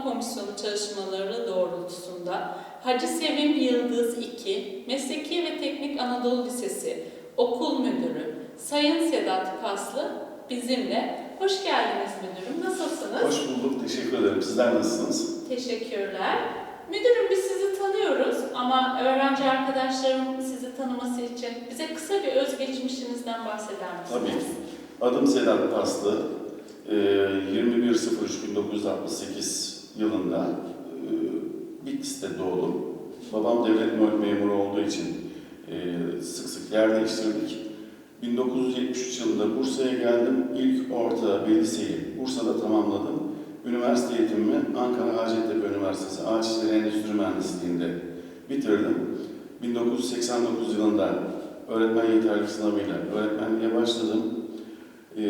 Tanıtma Komisyonu çalışmaları doğrultusunda Hacı Sevim Yıldız 2 Mesleki ve Teknik Anadolu Lisesi Okul Müdürü Sayın Sedat Paslı bizimle. Hoş geldiniz müdürüm. Nasılsınız? Hoş bulduk, teşekkür ederim. Sizler nasılsınız? Teşekkürler. Müdürüm biz sizi tanıyoruz ama öğrenci arkadaşlarım sizi tanıması için bize kısa bir özgeçmişinizden bahseder misiniz? Tabii. Adım Sedat Paslı. Ee, 21.03.1968 yılında e, Bitlis'te doğdum. Babam devlet memuru olduğu için e, sık sık yer değiştirdik. 1973 yılında Bursa'ya geldim. İlk orta ve liseyi Bursa'da tamamladım. Üniversite eğitimimi Ankara Hacettepe Üniversitesi Ağaç Endüstri Mühendisliği'nde bitirdim. 1989 yılında öğretmen yeterlilik sınavıyla öğretmenliğe başladım. Ee,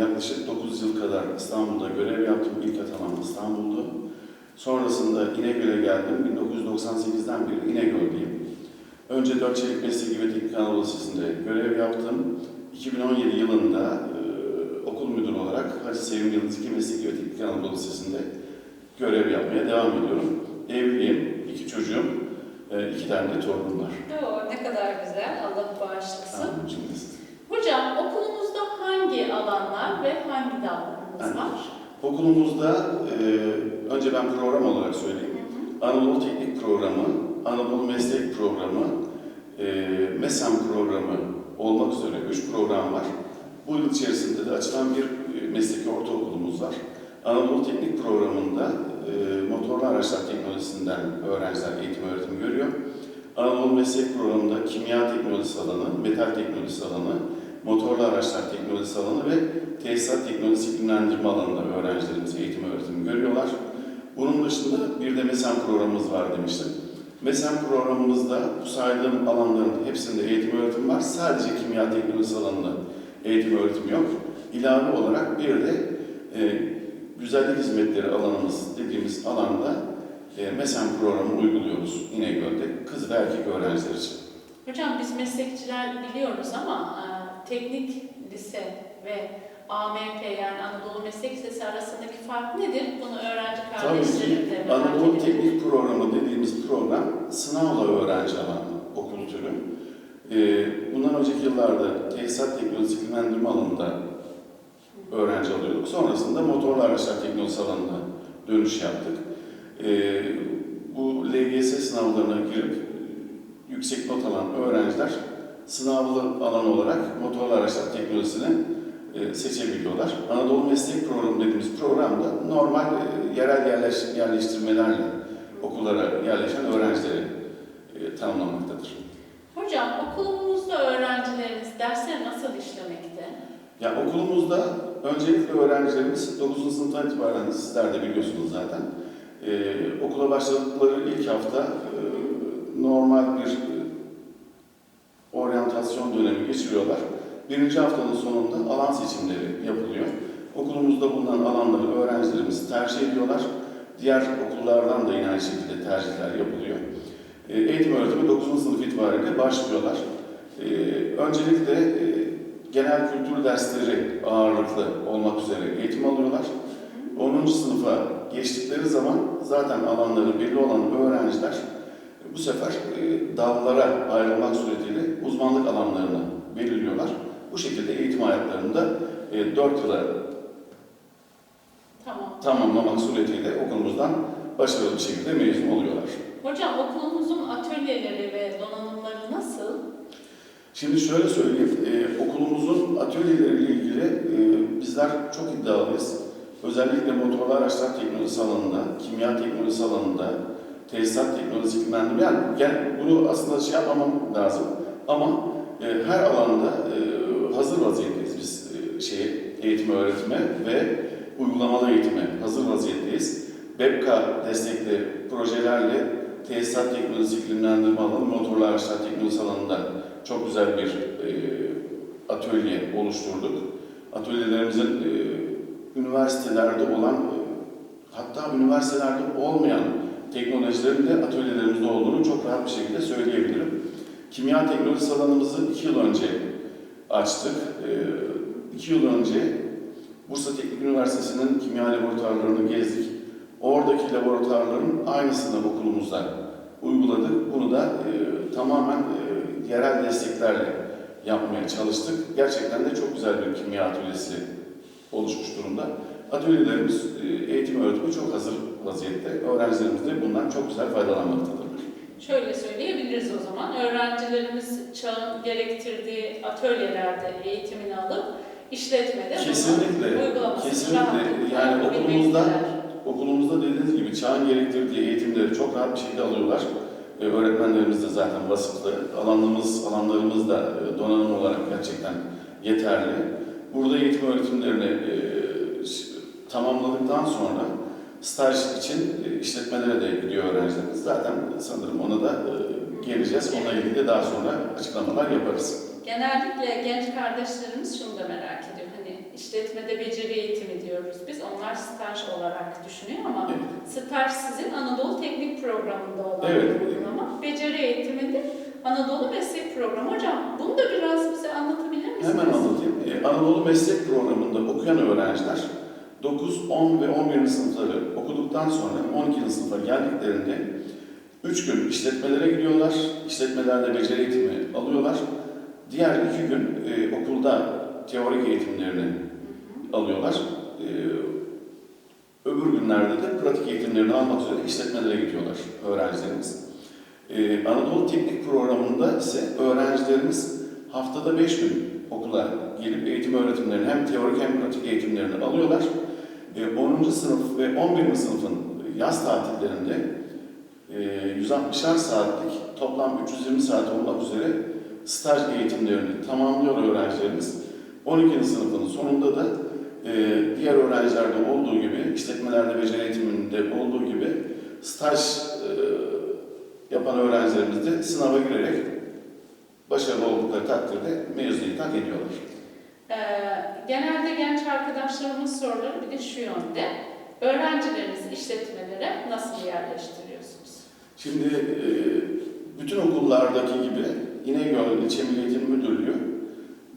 yaklaşık 9 yıl kadar İstanbul'da görev yaptım. İlk atamam İstanbul'du. Sonrasında İnegöl'e geldim. 1998'den beri İnegöl'deyim. Önce Dörtçelik Mesleki ve Teknik Anadolu Lisesi'nde görev yaptım. 2017 yılında e, okul müdürü olarak Hacı Sevim Yıldız II Mesleki ve Teknik Anadolu Lisesi'nde görev yapmaya devam ediyorum. Evliyim, iki çocuğum, e, iki tane de torunum var. Oo, ne kadar güzel. Allah bağışlasın. Hocam okulumuzda hangi alanlar ve hangi dallarımız var? Okulumuzda e, önce ben program olarak söyleyeyim. Anadolu Teknik Programı, Anadolu Meslek Programı, e, MESAM programı olmak üzere üç program var. Bu yıl içerisinde de açılan bir e, mesleki ortaokulumuz var. Anadolu Teknik Programı'nda e, motorlu araçlar teknolojisinden öğrenciler eğitim öğretim görüyor. Anadolu Meslek Programı'nda kimya teknolojisi alanı, metal teknolojisi alanı, motorlu araçlar teknolojisi alanı ve tesisat teknolojisi iklimlendirme alanında öğrencilerimiz eğitim öğretim görüyorlar. Bunun dışında bir de MESAM programımız var demiştim. MESAM programımızda bu saydığım alanların hepsinde eğitim öğretim var. Sadece kimya teknolojisi alanında eğitim öğretim yok. İlave olarak bir de e, güzellik hizmetleri alanımız dediğimiz alanda e, MESAM programı uyguluyoruz İnegöl'de kız ve erkek öğrenciler için. Hocam biz meslekçiler biliyoruz ama e, teknik lise ve AMP yani Anadolu Meslek Lisesi arasındaki fark nedir? Bunu öğrenci kardeşlerim de merak Anadolu. Teknik Programı dediğimiz program sınavla öğrenci alanı okul türü. Ee, bundan önceki yıllarda tesisat teknolojisi iklimlendirme alanında öğrenci alıyorduk. Sonrasında motorlu araçlar teknolojisi alanına dönüş yaptık. Ee, bu LGS sınavlarına girip yüksek not alan öğrenciler sınavlı alan olarak motorlu araçlar teknolojisini seçebiliyorlar. Anadolu Meslek Programı dediğimiz programda normal e, yerel yerleş, yerleştirmelerle okullara yerleşen öğrencileri e, tanımlamaktadır. Hocam okulumuzda öğrencilerimiz dersleri nasıl işlemekte? Ya okulumuzda öncelikle öğrencilerimiz 9. sınıftan itibaren sizler de biliyorsunuz zaten. e, okula başladıkları ilk hafta e, normal bir e, oryantasyon dönemi geçiriyorlar. Birinci haftanın sonunda alan seçimleri yapılıyor. Okulumuzda bulunan alanları öğrencilerimiz tercih ediyorlar. Diğer okullardan da aynı şekilde tercihler yapılıyor. E, Eğitim öğretimi 9. sınıf itibariyle başlıyorlar. E, Öncelikle e, genel kültür dersleri ağırlıklı olmak üzere eğitim alıyorlar. 10. sınıfa geçtikleri zaman zaten alanları belli olan öğrenciler bu sefer dallara ayrılmak suretiyle uzmanlık alanlarını belirliyorlar. Bu şekilde eğitim hayatlarında e, 4 yıla Tamam. tamamlamak suretiyle okulumuzdan başarılı bir şekilde mezun oluyorlar. Hocam okulumuzun atölyeleri ve donanımları nasıl? Şimdi şöyle söyleyeyim, e, okulumuzun atölyeleriyle ilgili e, bizler çok iddialıyız. Özellikle motorlu araçlar teknolojisi alanında, kimya teknolojisi alanında, tesisat teknolojisi iklimlendirme, yani, yani bunu aslında şey yapmamam lazım ama e, her alanda e, hazır vaziyetteyiz biz e, şey eğitime, öğretime ve uygulamalı eğitime hazır vaziyetteyiz. BEPKA destekli projelerle tesisat teknolojisi iklimlendirme alanı, motorlu araçlar teknolojisi alanında çok güzel bir e, atölye oluşturduk. Atölyelerimizin e, üniversitelerde olan, e, hatta üniversitelerde olmayan teknolojilerin de atölyelerimizde olduğunu çok rahat bir şekilde söyleyebilirim. Kimya teknolojisi alanımızı iki yıl önce açtık. E, iki yıl önce Bursa Teknik Üniversitesi'nin kimya laboratuvarlarını gezdik. Oradaki laboratuvarların aynısını okulumuzda uyguladık. Bunu da e, tamamen e, yerel desteklerle yapmaya çalıştık. Gerçekten de çok güzel bir kimya atölyesi oluşmuş durumda. Atölyelerimiz, e, eğitim öğretimi çok hazır vaziyette. Öğrencilerimiz de bundan çok güzel faydalanmaktadırlar. Şöyle söyleyebiliriz o zaman. Öğrencilerimiz çağın gerektirdiği atölyelerde eğitimini alıp işletmede Kesinlikle, uygulamasını kesinlikle. Yani okulumuzda- Okulumuzda dediğiniz gibi çağın gerektirdiği eğitimleri çok rahat bir şekilde alıyorlar. E, öğretmenlerimiz de zaten vasıflı. Alanımız, alanlarımız da e, donanım olarak gerçekten yeterli. Burada eğitim öğretimlerini e, tamamladıktan sonra staj için e, işletmelere de gidiyor öğrencilerimiz. Zaten sanırım ona da e, geleceğiz. Onunla ilgili de daha sonra açıklamalar yaparız. Genellikle genç kardeşlerimiz şunu da merak ediyor. Hani işletmede beceri eğitimi diyoruz biz. Onlar staj olarak düşünüyor ama Evet. staj sizin Anadolu Teknik Programı'nda olan Evet. bir uygulama. Beceri eğitiminde Anadolu Meslek Programı. Hocam bunu da biraz bize anlatabilir misiniz? Hemen anlatayım. Ee, Anadolu Meslek Programı'nda okuyan öğrenciler 9, 10 ve 11. sınıfları okuduktan sonra 12. sınıfa geldiklerinde 3 gün işletmelere gidiyorlar. İşletmelerde beceri eğitimi alıyorlar. Diğer 2 gün e, okulda teorik eğitimlerini alıyorlar. E, öbür günlerde de pratik eğitimlerini almak üzere işletmelere gidiyorlar öğrencilerimiz. E, Anadolu Teknik Programı'nda ise öğrencilerimiz haftada 5 gün okula gelip eğitim öğretimlerini hem teorik hem pratik eğitimlerini alıyorlar. E, 10. sınıf ve 11. sınıfın yaz tatillerinde e, 160'ar saatlik toplam 320 saat olmak üzere staj eğitimlerini tamamlıyor öğrencilerimiz. 12. sınıfın sonunda da e, diğer öğrencilerde olduğu gibi, işletmelerde beceri eğitiminde olduğu gibi staj e, yapan öğrencilerimiz de sınava girerek başarılı oldukları takdirde mezuniyeti hak ediyorlar. Ee, genelde genç arkadaşlarımın soruları bir de şu yönde. Öğrencilerinizi işletmelere nasıl yerleştiriyorsunuz? Şimdi e, bütün okullardaki gibi İnegöl İlçe Milli Eğitim Müdürlüğü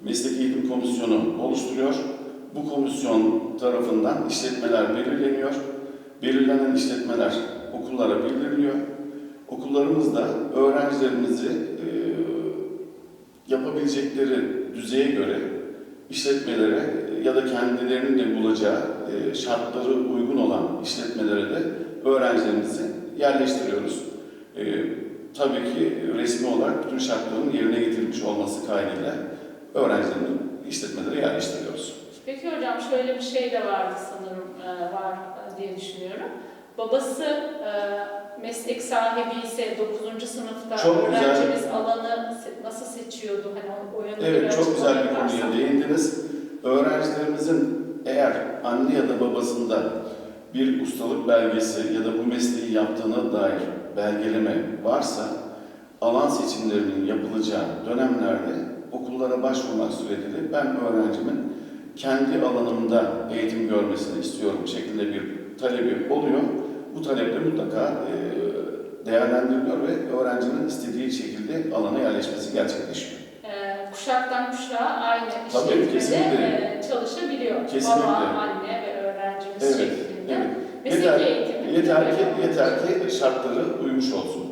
Meslek Eğitim Komisyonu oluşturuyor. Bu komisyon tarafından işletmeler belirleniyor. Belirlenen işletmeler okullara bildiriliyor. Okullarımızda öğrencilerimizi e, yapabilecekleri düzeye göre işletmelere ya da kendilerinin de bulacağı e, şartları uygun olan işletmelere de öğrencilerimizi yerleştiriyoruz. E, tabii ki resmi olarak bütün şartların yerine getirilmiş olması kaydıyla öğrencilerimizi işletmelere yerleştiriyoruz. Peki hocam şöyle bir şey de vardı sanırım e, var diye düşünüyorum. Babası meslek sahibi ise 9. sınıfta Çok güzel. öğrencimiz alanı se- nasıl seçiyordu? Hani o, yönde Evet, çok güzel bir konuya değindiniz. Öğrencilerimizin eğer anne ya da babasında bir ustalık belgesi ya da bu mesleği yaptığına dair belgeleme varsa alan seçimlerinin yapılacağı dönemlerde okullara başvurmak suretiyle ben öğrencimin kendi alanımda eğitim görmesini istiyorum şeklinde bir talebi oluyor. Bu talep de mutlaka e, değerlendiriliyor ve öğrencinin istediği şekilde alana yerleşmesi gerçekleşiyor. E, kuşaktan kuşağa aynı işletmede kesinlikle. e, çalışabiliyor. Kesinlikle. Baba, anne ve öğrencimiz Evet, şeklinde. evet. Meslek Yeter, eğitimi yeter ki, yeter ki şartları uymuş olsun.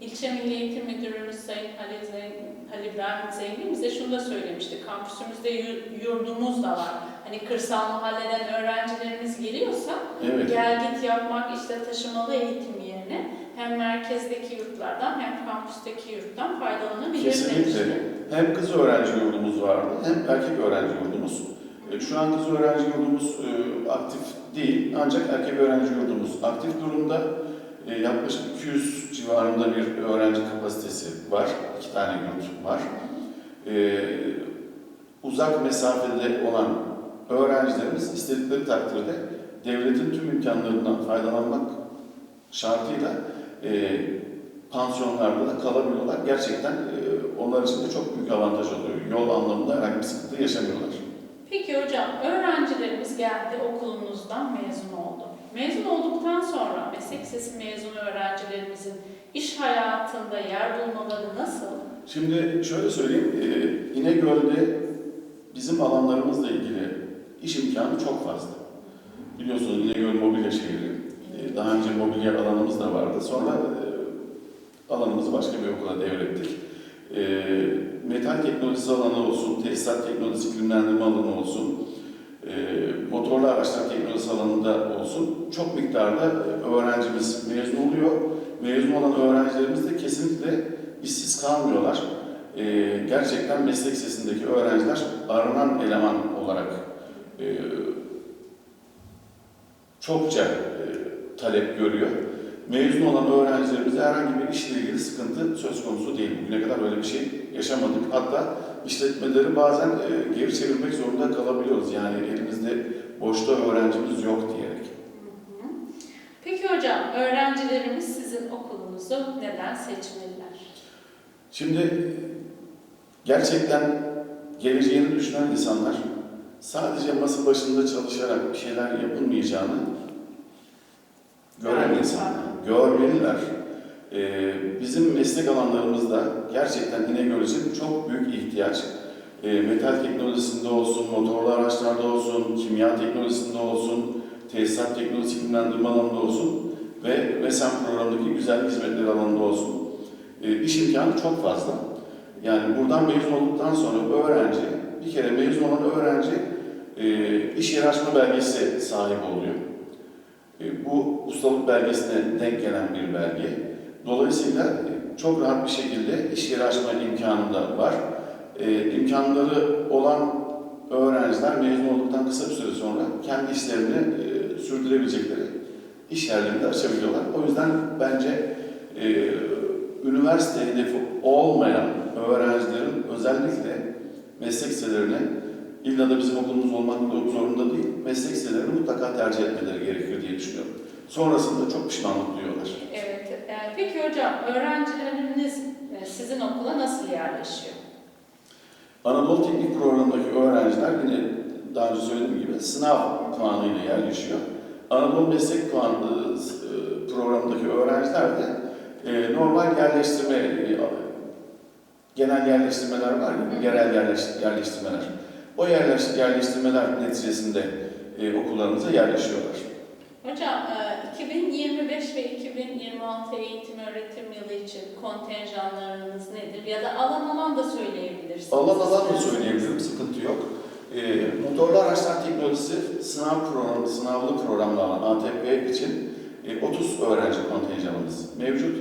İlçe Milli Eğitim Müdürümüz Sayın Halil, Zengin, Halil İbrahim Zengin bize şunu da söylemişti. Kampüsümüzde yu- yurdumuz da var. Hani kırsal mahalleden öğrencilerimiz geliyorsa Evet. gel git yapmak işte taşımalı eğitim hem merkezdeki yurtlardan hem kampüsteki yurttan faydalanabilir Kesinlikle. Hem kız öğrenci yurdumuz vardı hem erkek öğrenci yurdumuz. E, Şu an kız öğrenci yurdumuz e, aktif değil ancak erkek öğrenci yurdumuz aktif durumda. E, Yaklaşık 200 civarında bir öğrenci kapasitesi var. iki tane yurt var. Uzak mesafede olan öğrencilerimiz istedikleri takdirde devletin tüm imkanlarından faydalanmak şartıyla e, pansiyonlarda da kalabiliyorlar. Gerçekten e, onlar için de çok büyük avantaj oluyor. Yol anlamında herhangi bir sıkıntı yaşamıyorlar. Peki hocam öğrencilerimiz geldi okulunuzdan mezun oldu. Mezun olduktan sonra meslek lisesi mezunu öğrencilerimizin iş hayatında yer bulmaları nasıl? Şimdi şöyle söyleyeyim, e, İnegöl'de bizim alanlarımızla ilgili iş imkanı imkanı çok fazla. Biliyorsunuz İnegöl mobilya şehri. Ee, Daha önce mobilya alanımız da vardı. Sonra e, alanımızı başka bir okula devrettik. Ee, Metal teknolojisi alanı olsun, tesisat teknolojisi iklimlendirme alanı olsun, e, motorlu araçlar teknolojisi alanında olsun çok miktarda e, öğrencimiz mezun oluyor. Mezun olan öğrencilerimiz de kesinlikle işsiz kalmıyorlar. E, gerçekten meslek sesindeki öğrenciler aranan eleman olarak çokça talep görüyor. Mezun olan öğrencilerimize herhangi bir işle ilgili sıkıntı söz konusu değil. Bugüne kadar öyle bir şey yaşamadık. Hatta işletmeleri bazen e, geri çevirmek zorunda kalabiliyoruz. Yani elimizde boşta öğrencimiz yok diyerek. Peki hocam, öğrencilerimiz sizin okulunuzu neden seçmeliler? Şimdi gerçekten geleceğini düşünen insanlar sadece masa başında çalışarak bir şeyler yapılmayacağını gören insanlar, görmeliler. Ee, bizim meslek alanlarımızda gerçekten İnegöl için çok büyük ihtiyaç. Ee, metal teknolojisinde olsun, motorlu araçlarda olsun, kimya teknolojisinde olsun, tesisat teknolojisi iklimlendirme alanında olsun ve MESEM programındaki güzel hizmetler alanında olsun. Ee, iş imkanı çok fazla. Yani buradan mezun olduktan sonra öğrenci, bir kere mezun olan öğrenci e, iş yeri açma belgesi sahibi oluyor. E, bu ustalık belgesine denk gelen bir belge. Dolayısıyla e, çok rahat bir şekilde iş yeri açma imkanı da var. E, imkanları olan öğrenciler mezun olduktan kısa bir süre sonra kendi işlerini e, sürdürebilecekleri iş yerlerini de açabiliyorlar. O yüzden bence üniversite hedefi olmayan öğrencilerin özellikle meslek liselerine illa da bizim okulumuz olmak zorunda değil, meslek liselerini mutlaka tercih etmeleri gerekir diye düşünüyorum. Sonrasında çok pişmanlık duyuyorlar. Evet, e, peki hocam, öğrencileriniz e, sizin okula nasıl yerleşiyor? Anadolu Teknik Programı'ndaki öğrenciler yine daha önce söylediğim gibi sınav puanıyla yerleşiyor. Anadolu Meslek Puanı e, programındaki öğrenciler de e, normal yerleştirme, e, genel yerleştirmeler var ya, yerel yerleş- yerleştirmeler. O yerleş- yerleştirmeler neticesinde e, okullarımıza yerleşiyorlar. Hocam, e, 2025 ve 2026 eğitim öğretim yılı için kontenjanlarınız nedir? Ya da alan alan da söyleyebilirsiniz. Alan alan da söyleyebilirim, sıkıntı yok. E, motorlu araçlar teknolojisi sınav programı, sınavlı programlarla ATP için e, 30 öğrenci kontenjanımız mevcut.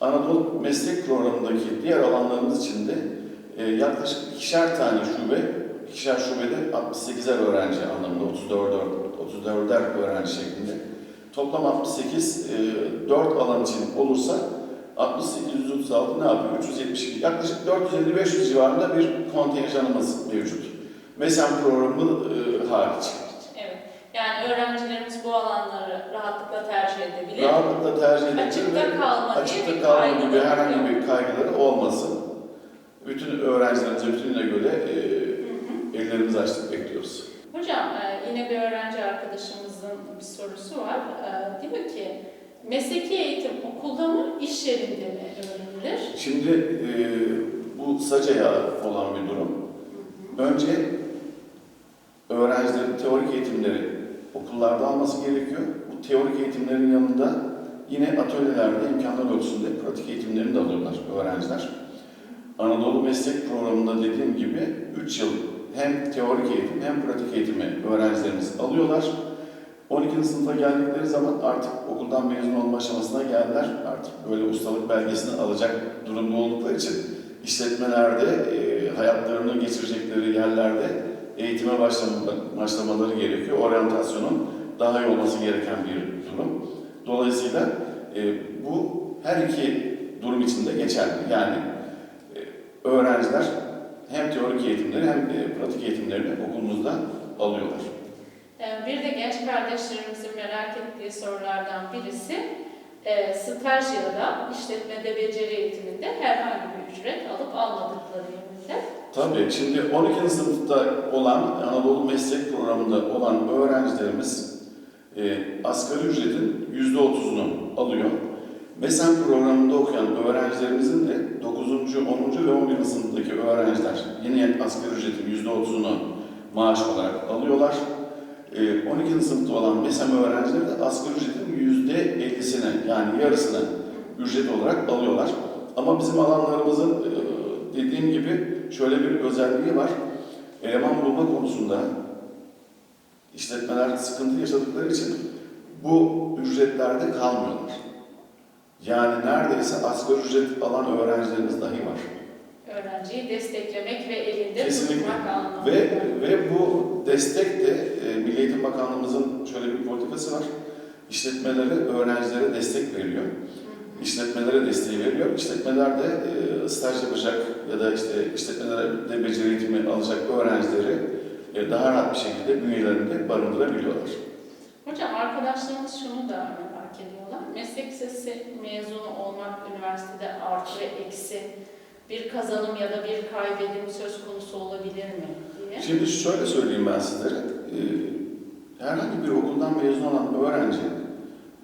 Anadolu Meslek Programı'ndaki diğer alanlarımız için de e, yaklaşık ikişer tane şube, ikişer şubede 68'er öğrenci anlamında 34 34'er öğrenci şeklinde. Toplam 68, e, 4 alan için olursa 68, 136 ne yapıyor? 372, yaklaşık 450-500 civarında bir kontenjanımız mevcut. MESEM programı e, hariç. Evet, yani öğrencilerimiz bu alanları rahatlıkla tercih edebilir. Rahatlıkla tercih edilebilir ve Açıkta kalma açıkta kalma gibi herhangi bir kaygıları olmasın. Bütün öğrencilerimize bütününe göre e. ellerimizi açtık bekliyoruz. Hocam e, yine bir öğrenci arkadaşımızın bir sorusu var. E, Diyor ki mesleki eğitim okulda mı iş yerinde mi öğrenilir? Şimdi e, bu sacaya olan bir durum. Önce öğrencilerin teorik eğitimleri okullarda alması gerekiyor. Bu teorik eğitimlerin yanında yine atölyelerde imkanlar ölçüsünde pratik eğitimlerini de alıyorlar öğrenciler. Anadolu Meslek Programı'nda dediğim gibi 3 yıl hem teorik eğitim hem pratik eğitimi öğrencilerimiz alıyorlar. 12. sınıfa geldikleri zaman artık okuldan mezun olma aşamasına geldiler. Artık böyle ustalık belgesini alacak durumda oldukları için işletmelerde e, hayatlarını geçirecekleri yerlerde eğitime başlama- başlamaları gerekiyor. Oryantasyonun daha iyi olması gereken bir durum. Dolayısıyla e, bu her iki durum için de geçerli. Yani e, öğrenciler hem teorik eğitimleri hem e, pratik eğitimlerini okulumuzda alıyorlar. E, Bir de genç kardeşlerimizin merak ettiği sorulardan birisi e, staj ya da işletmede beceri eğitiminde herhangi bir ücret alıp almadıkları yönünde. Tabii şimdi 12. sınıfta olan Anadolu Meslek Programı'nda olan öğrencilerimiz e, asgari ücretin %30'unu alıyor. MESEM programında okuyan öğrencilerimizin de 9. 10. ve 11. sınıftaki öğrenciler yine asgari ücretin %30'unu maaş olarak alıyorlar. Ee, 12. sınıfta olan MESEM öğrencileri de asgari ücretin %50'sini yani yarısını ücret olarak alıyorlar. Ama bizim alanlarımızın e, dediğim gibi şöyle bir özelliği var. Eleman bulma konusunda işletmeler sıkıntı yaşadıkları için bu ücretlerde kalmıyorlar. Yani neredeyse asgari ücret alan öğrencilerimiz dahi var. Öğrenciyi desteklemek ve elinde Kesinlikle. tutmak anlamında. Ve ve bu destek de e, Milli Eğitim Bakanlığımızın şöyle bir politikası var. İşletmelere, öğrencilere destek veriyor. İşletmelere desteği veriyor. İşletmeler de e, staj yapacak ya da işte işletmelerde beceri eğitimi alacak öğrencileri e, daha rahat bir şekilde bünyelerinde barındırabiliyorlar. Hocam arkadaşlarımız şunu da. Meslek lisesi mezunu olmak üniversitede artı ve eksi bir kazanım ya da bir kaybedim söz konusu olabilir mi diye. Şimdi şöyle söyleyeyim ben sizlere. Ee, herhangi bir okuldan mezun olan öğrenci,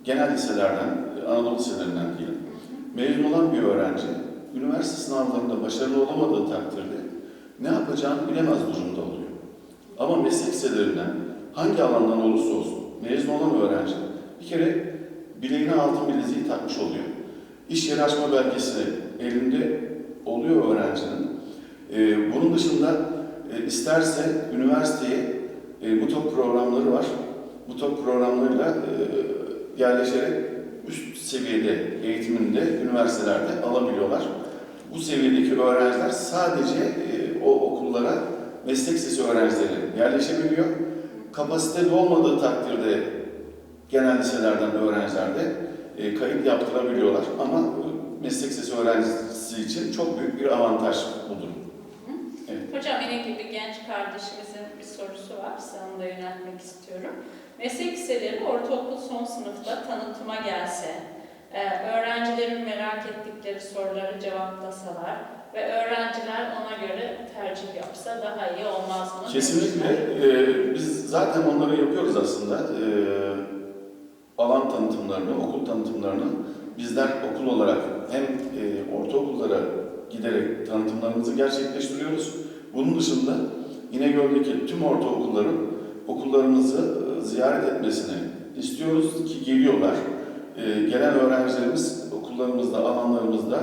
genel liselerden, Anadolu liselerinden diyelim, mezun olan bir öğrenci, üniversite sınavlarında başarılı olamadığı takdirde ne yapacağını bilemez durumda oluyor. Ama meslek liselerinden hangi alandan olursa olsun mezun olan öğrenci bir kere bileğine altın bileziği takmış oluyor. İş yeri açma belgesi elinde oluyor öğrencinin. Ee, bunun dışında e, isterse üniversiteye e, MUTOK programları var. MUTOK programlarıyla e, yerleşerek üst seviyede eğitiminde üniversitelerde alabiliyorlar. Bu seviyedeki öğrenciler sadece e, o okullara meslek lisesi öğrencileri yerleşebiliyor. Kapasiteli olmadığı takdirde genel liselerden öğrenciler de e, kayıt yaptırabiliyorlar. Ama meslek lisesi öğrencisi için çok büyük bir avantaj bu durum. Hocam yine gibi genç kardeşimizin bir sorusu var. Size onu da yöneltmek istiyorum. Meslek liseleri ortaokul son sınıfta tanıtıma gelse, e, öğrencilerin merak ettikleri soruları cevaplasalar ve öğrenciler ona göre tercih yapsa daha iyi olmaz mı? Kesinlikle. Ee, biz zaten onları yapıyoruz aslında. Ee, alan tanıtımlarını, okul tanıtımlarını bizler okul olarak hem e, ortaokullara giderek tanıtımlarımızı gerçekleştiriyoruz. Bunun dışında İnegöl'deki tüm ortaokulların okullarımızı e, ziyaret etmesini istiyoruz ki geliyorlar. Ee, gelen öğrencilerimiz okullarımızda, alanlarımızda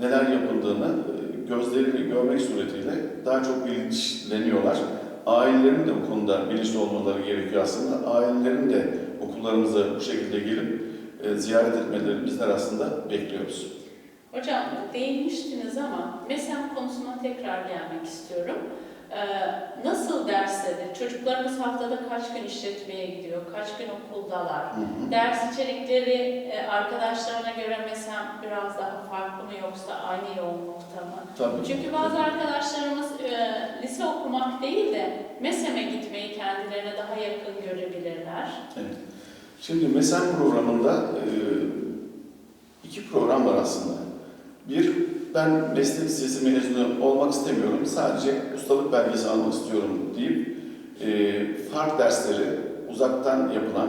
neler yapıldığını e, gözleriyle görmek suretiyle daha çok bilinçleniyorlar. Ailelerin de bu konuda bilinçli olmaları gerekiyor aslında. Ailelerin de okullarımıza bu şekilde gelip e, ziyaret etmelerini bizler aslında bekliyoruz. Hocam değinmiştiniz ama MESEM konusuna tekrar gelmek istiyorum. Ee, nasıl dersleri? Çocuklarımız haftada kaç gün işletmeye gidiyor? Kaç gün okuldalar? Hı hı. Ders içerikleri e, arkadaşlarına göre MESEM biraz daha farklı mı yoksa aynı yoğunlukta mı? Tabii. Çünkü bazı arkadaşlarımız e, lise okumak değil de MESEM'e gitmeyi kendilerine daha yakın görebilirler. Evet. Şimdi MESEN programında e, iki program var aslında. Bir, ben meslek lisesi mezunu olmak istemiyorum, sadece ustalık belgesi almak istiyorum deyip e, fark dersleri, uzaktan yapılan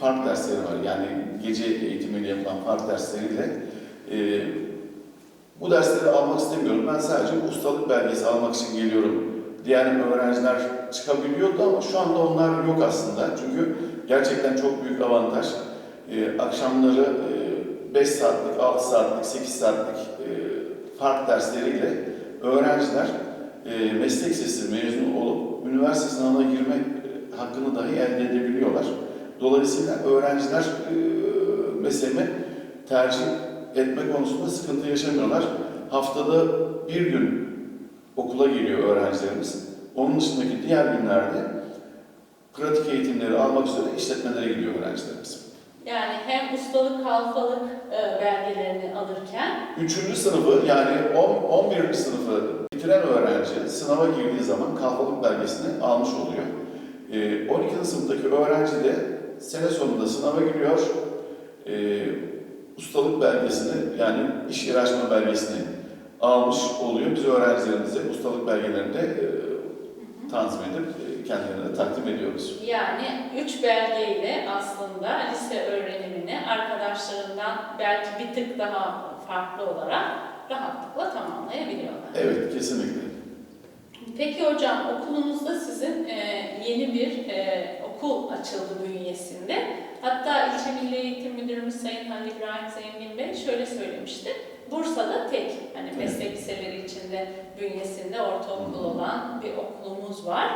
fark dersleri var. Yani gece eğitimiyle yapılan fark dersleriyle e, bu dersleri almak istemiyorum, ben sadece ustalık belgesi almak için geliyorum diyen öğrenciler çıkabiliyordu ama şu anda onlar yok aslında. Çünkü gerçekten çok büyük avantaj. Ee, akşamları e, 5 saatlik, 6 saatlik, 8 saatlik e, fark dersleriyle öğrenciler e, meslek lisesi mezunu olup üniversite sınavına girme e, hakkını dahi elde edebiliyorlar. Dolayısıyla öğrenciler e, meslemi tercih etme konusunda sıkıntı yaşamıyorlar. Haftada bir gün okula geliyor öğrencilerimiz. Onun dışındaki diğer günlerde pratik eğitimleri almak üzere işletmelere gidiyor öğrencilerimiz. Yani hem ustalık, kalfalık e, belgelerini alırken Üçüncü sınıfı yani 10, 11. sınıfı bitiren öğrenci sınava girdiği zaman kalfalık belgesini almış oluyor. Ee, 12. sınıftaki öğrenci de sene sonunda sınava giriyor. Ee, ustalık belgesini yani iş yeri açma belgesini almış oluyor. Biz öğrencilerimize ustalık belgelerini de e, tanzim edip e, kendilerine takdim ediyoruz. Yani üç belgeyle aslında lise öğrenimini arkadaşlarından belki bir tık daha farklı olarak rahatlıkla tamamlayabiliyorlar. Evet, kesinlikle. Peki hocam okulunuzda sizin e, yeni bir e, okul açıldı bünyesinde. Hatta ilçe Milli Eğitim Müdürümüz Sayın Halil İbrahim Zengin Bey şöyle söylemişti. Bursa'da tek hani meslek liseleri içinde bünyesinde ortaokul olan bir okulumuz var.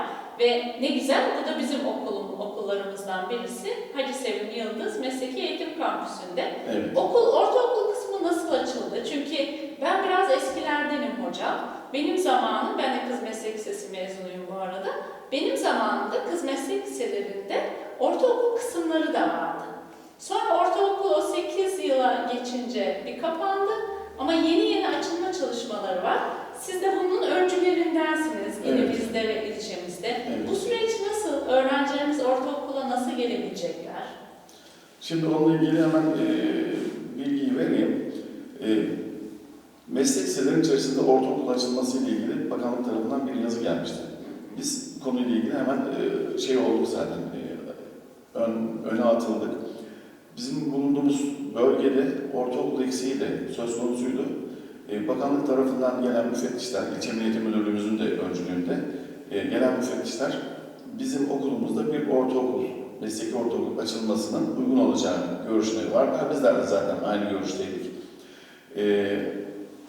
Ve ne güzel bu da bizim okulum, okullarımızdan birisi Hacı Sevim Yıldız Mesleki Eğitim Kampüsü'nde. Evet. Okul, ortaokul kısmı nasıl açıldı? Çünkü ben biraz eskilerdenim hocam. Benim zamanım, ben de kız meslek lisesi mezunuyum bu arada. Benim zamanımda kız meslek liselerinde ortaokul kısımları da vardı. Sonra ortaokul o 8 yıla geçince bir kapandı. Ama yeni yeni açılma çalışmaları var. Siz de bunun öncülerindensiniz Evet. ilimizde ve ilçemizde. Evet. Bu süreç nasıl? Öğrencilerimiz ortaokula nasıl gelebilecekler? Şimdi onunla ilgili hemen e, bilgiyi vereyim. E, meslek liselerinin içerisinde ortaokul açılması ile ilgili bakanlık tarafından bir yazı gelmişti. Biz konuyla ilgili hemen e, şey olduk zaten, e, ön, öne atıldık. Bizim bulunduğumuz bölgede ortaokul eksiği de söz konusuydu. E, bakanlık tarafından gelen müfettişler, ilçe Milli Müdürlüğümüzün de öncülüğünde e, gelen müfettişler bizim okulumuzda bir ortaokul, mesleki ortaokul açılmasının uygun olacağını görüşleri var. Bizler de zaten aynı görüşteydik. E,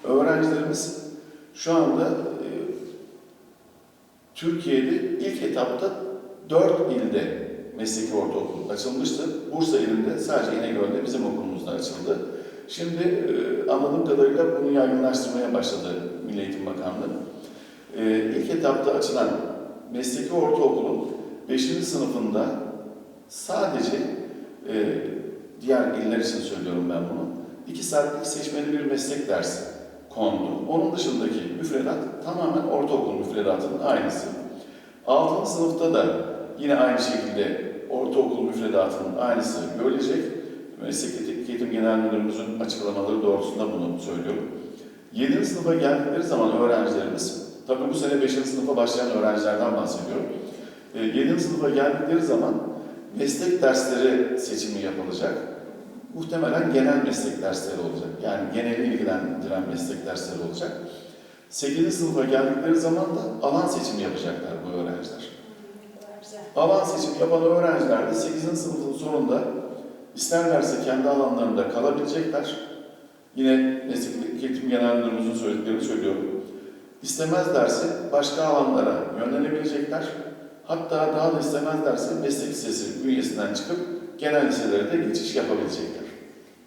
öğrencilerimiz şu anda Türkiye'de ilk etapta dört ilde mesleki ortaokul açılmıştı. Bursa ilinde sadece İnegöl'de bizim okulumuzda açıldı. Şimdi e, anladığım kadarıyla bunu yaygınlaştırmaya başladı Milli Eğitim Bakanlığı. E, ilk etapta açılan mesleki ortaokulun 5. sınıfında sadece e, diğer iller için söylüyorum ben bunu. 2 saatlik seçmeli bir meslek dersi kondu. Onun dışındaki müfredat tamamen ortaokul müfredatının aynısı. 6. sınıfta da yine aynı şekilde ortaokul müfredatının aynısı görülecek. Meslek Eğitim Genel Müdürümüzün açıklamaları doğrultusunda bunu söylüyorum. 7. sınıfa geldikleri zaman öğrencilerimiz, tabii bu sene 5. sınıfa başlayan öğrencilerden bahsediyorum. 7. sınıfa geldikleri zaman meslek dersleri seçimi yapılacak. Muhtemelen genel meslek dersleri olacak. Yani geneli ilgilendiren meslek dersleri olacak. 8. sınıfa geldikleri zaman da alan seçimi yapacaklar bu öğrenciler. Alan seçimi yapan öğrenciler de 8. sınıfın sonunda isterlerse kendi alanlarında kalabilecekler. Yine Meslek Eğitim Genel Müdürümüzün söylediklerini söylüyorum. İstemezlerse başka alanlara yönlenebilecekler. Hatta daha da istemezlerse meslek lisesi bünyesinden çıkıp genel liselere de geçiş yapabilecekler.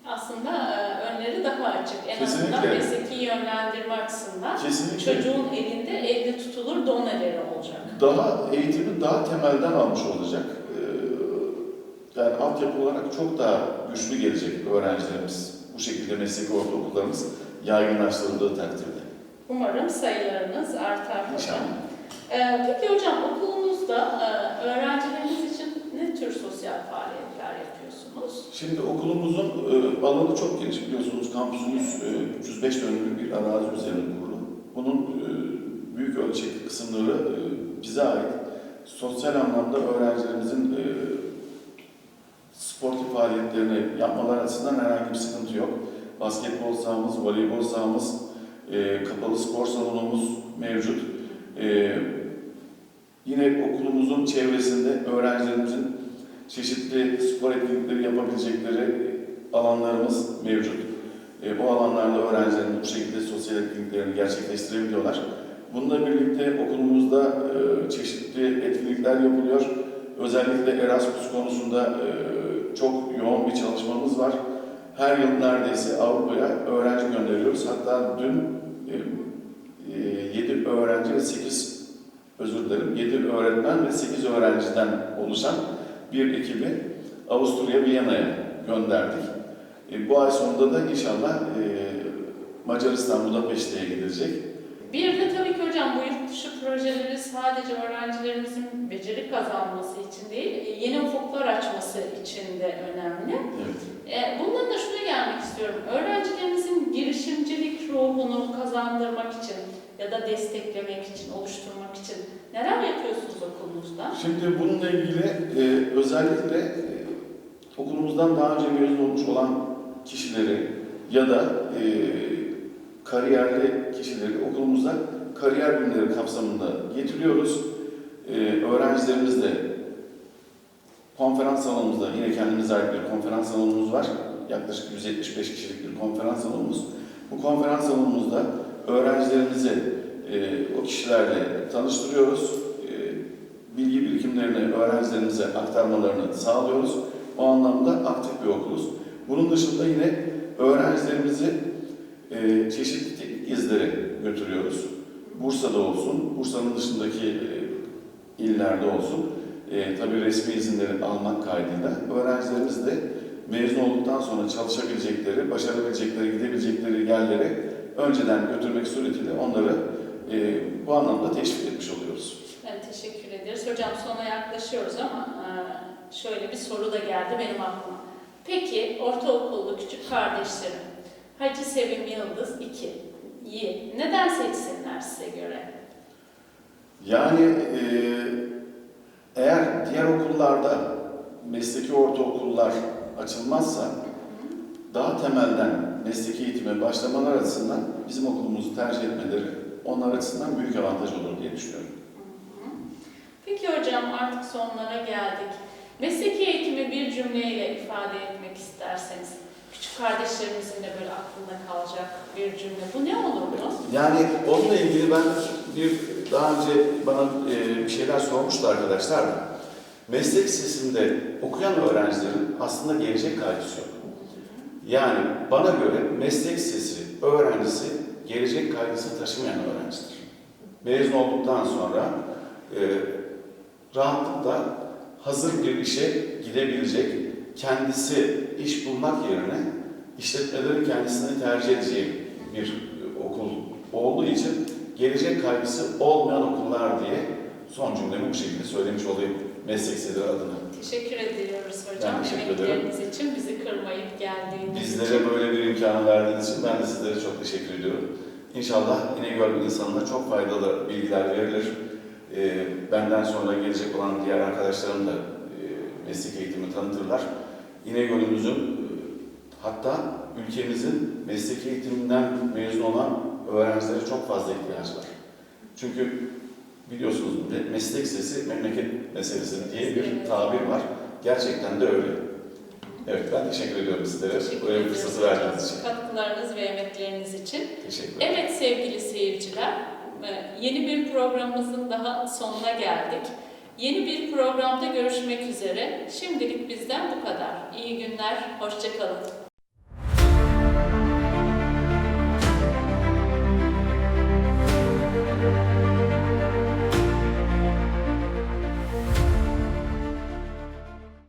Aslında e, önleri daha açık. En azından Kesinlikle. mesleki yönlendirme açısından Kesinlikle çocuğun elinde elde tutulur doneleri olacak. daha eğitimi daha temelden almış olacak. Yani altyapı olarak çok daha güçlü gelecek öğrencilerimiz. Bu şekilde mesleki ortaokullarımız yaygınlaştırıldığı takdirde. Umarım sayılarınız artar hocam. Ee, peki hocam okulunuzda e, öğrencileriniz için ne tür sosyal faaliyetler yapıyorsunuz? Şimdi okulumuzun e, alanı çok geniş biliyorsunuz. Kampüsümüz e, 305 dönümlük bir arazi üzerinde kurulu. Bunun e, büyük ölçekli kısımları e, bize ait. Sosyal anlamda öğrencilerimizin e, sportif faaliyetlerini yapmaları açısından herhangi bir sıkıntı yok. Basketbol sahamız, voleybol sahamız, e, kapalı spor salonumuz mevcut. E, yine okulumuzun çevresinde öğrencilerimizin çeşitli spor etkinlikleri yapabilecekleri alanlarımız mevcut. E, bu alanlarda öğrencilerimiz bu şekilde sosyal etkinliklerini gerçekleştirebiliyorlar. Bununla birlikte okulumuzda e, çeşitli etkinlikler yapılıyor. Özellikle Erasmus konusunda e, çok yoğun bir çalışmamız var. Her yıl neredeyse Avrupa'ya öğrenci gönderiyoruz. Hatta dün e, 7 öğrenci ve 8 özür dilerim 7 öğretmen ve 8 öğrenciden oluşan bir ekibi Avusturya Viyana'ya gönderdik. E, bu ay sonunda da inşallah e, Macaristan Budapeşte'ye gidilecek. Bir de tabii ki hocam bu yurt dışı projeleri sadece öğrencilerimizin beceri kazanması için değil, e, yeni ufuklar açması için de önemli. Evet. E, Bundan da şuna gelmek istiyorum. Öğrencilerimizin girişimcilik ruhunu kazandırmak için ya da desteklemek için, oluşturmak için neler yapıyorsunuz okulunuzda? Şimdi bununla ilgili e, özellikle e, okulumuzdan daha önce mezun olmuş olan kişileri ya da e, kariyerli kişileri okulumuza kariyer günleri kapsamında getiriyoruz. Ee, öğrencilerimiz de konferans salonumuzda yine kendimize ait bir konferans salonumuz var. Yaklaşık 175 kişilik bir konferans salonumuz. Bu konferans salonumuzda öğrencilerimizi e, o kişilerle tanıştırıyoruz. E, bilgi birikimlerini öğrencilerimize aktarmalarını sağlıyoruz. O anlamda aktif bir okuluz. Bunun dışında yine öğrencilerimizi e, çeşitli teknik gezilere götürüyoruz. Bursa'da olsun, Bursa'nın dışındaki e, illerde olsun. E, tabii resmi izinleri almak kaydıyla öğrencilerimiz de mezun olduktan sonra çalışabilecekleri, başarabilecekleri, gidebilecekleri yerlere önceden götürmek suretiyle onları e, bu anlamda teşvik etmiş oluyoruz. Evet, teşekkür ederiz. Hocam sona yaklaşıyoruz ama e, şöyle bir soru da geldi benim aklıma. Peki ortaokullu küçük kardeşlerim Hacı Sevim Yıldız 2 iyi. Neden seçsinler size göre? Yani e, eğer diğer okullarda mesleki ortaokullar açılmazsa daha temelden mesleki eğitime başlamalar açısından bizim okulumuzu tercih etmeleri onlar açısından büyük avantaj olur diye düşünüyorum. Peki hocam artık sonlara geldik. Mesleki eğitimi bir cümleyle ifade etmek kardeşlerimizin de böyle aklında kalacak bir cümle. Bu ne olurdu? Yani onunla ilgili ben bir daha önce bana e, bir şeyler sormuştu arkadaşlar da. Meslek lisesinde okuyan öğrencilerin aslında gelecek kaygısı yok. Yani bana göre meslek lisesi öğrencisi gelecek kaygısı taşımayan öğrencidir. Mezun olduktan sonra e, rahatlıkla hazır bir işe gidebilecek, kendisi iş bulmak yerine işletmelerin kendisini tercih edeceği bir okul olduğu için gelecek kaygısı olmayan okullar diye son cümlemi bu şekilde söylemiş olayım meslek liseleri adına. Teşekkür ediyoruz hocam. Ben teşekkür ederim. Emekleriniz için, bizi kırmayıp geldiğiniz için. Bizlere böyle bir imkanı verdiğiniz için ben de sizlere çok teşekkür ediyorum. İnşallah İnegöl insanına çok faydalı bilgiler verilir. Ee, benden sonra gelecek olan diğer arkadaşlarım da e, meslek eğitimi tanıtırlar. İnegöl'ümüzün e, hatta ülkemizin meslek eğitiminden mezun olan öğrencilere çok fazla ihtiyacı var. Çünkü biliyorsunuz me- meslek sesi memleket meselesi diye bir tabir var. Gerçekten de öyle. Evet ben teşekkür ediyorum sizlere. Teşekkür Böyle bir fırsatı verdiğiniz için. Katkılarınız ve emekleriniz için. Teşekkür ederim. Evet sevgili seyirciler, e, yeni bir programımızın daha sonuna geldik. Yeni bir programda görüşmek üzere. Şimdilik bizden bu kadar. İyi günler, hoşçakalın.